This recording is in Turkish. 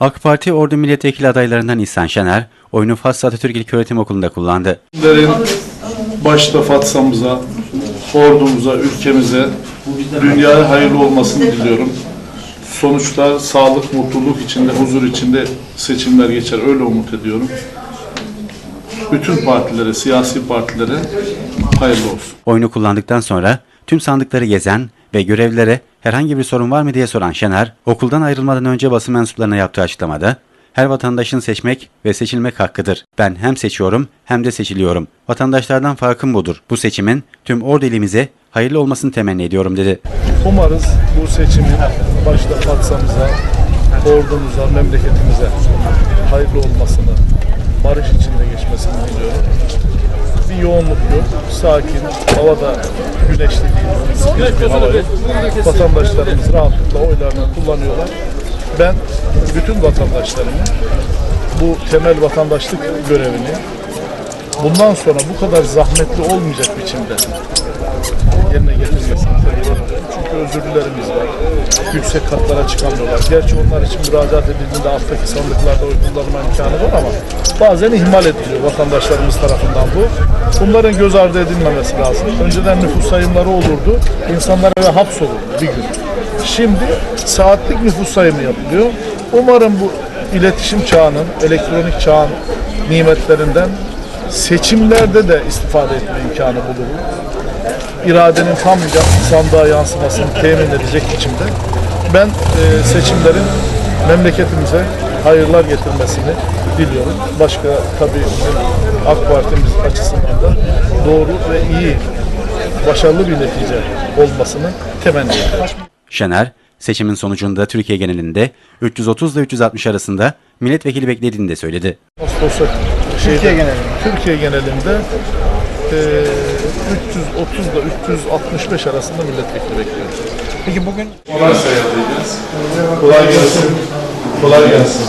AK Parti Ordu Milletvekili adaylarından İhsan Şener, oyunu Fas Atatürk İlköğretim Okulu'nda kullandı. Bizlerin başta Fatsa'mıza, ordumuza, ülkemize, dünyaya hayırlı olmasını diliyorum. Sonuçta sağlık, mutluluk içinde, huzur içinde seçimler geçer. Öyle umut ediyorum. Bütün partilere, siyasi partilere hayırlı olsun. Oyunu kullandıktan sonra tüm sandıkları gezen ve görevlilere herhangi bir sorun var mı diye soran Şener, okuldan ayrılmadan önce basın mensuplarına yaptığı açıklamada, her vatandaşın seçmek ve seçilmek hakkıdır. Ben hem seçiyorum hem de seçiliyorum. Vatandaşlardan farkım budur. Bu seçimin tüm Ordu ilimize hayırlı olmasını temenni ediyorum dedi. Umarız bu seçimin başta Fatsa'mıza, ordumuza, memleketimize hayırlı olmasını, Bir yoğunluk yok, sakin, havada güneşli değil, sıkıcı bir hava yok. Vatandaşlarımız rahatlıkla oylarını kullanıyorlar. Ben bütün vatandaşlarımın bu temel vatandaşlık görevini bundan sonra bu kadar zahmetli olmayacak biçimde yerine getirmesini Çünkü özürlülerimiz var. Yüksek katlara çıkamıyorlar. Gerçi onlar için müracaat edildiğinde alttaki sandıklarda oy kullanma imkanı var ama bazen ihmal ediliyor vatandaşlarımız tarafından bu. Bunların göz ardı edilmemesi lazım. Önceden nüfus sayımları olurdu. İnsanlar eve hapsolurdu bir gün. Şimdi saatlik nüfus sayımı yapılıyor. Umarım bu iletişim çağının, elektronik çağın nimetlerinden seçimlerde de istifade etme imkanı bulunur iradenin tam sandığa yansımasını temin edecek biçimde ben e, seçimlerin memleketimize hayırlar getirmesini diliyorum. Başka tabii AK Parti'miz açısından da doğru ve iyi, başarılı bir netice olmasını temenni ediyorum. Şener, seçimin sonucunda Türkiye genelinde 330 ile 360 arasında milletvekili beklediğini de söyledi. Ağustos'a Türkiye genelinde, Türkiye genelinde e, 330 ile 365 arasında milletvekili bekliyoruz. Peki bugün Kolay gelsin. Kolay gelsin.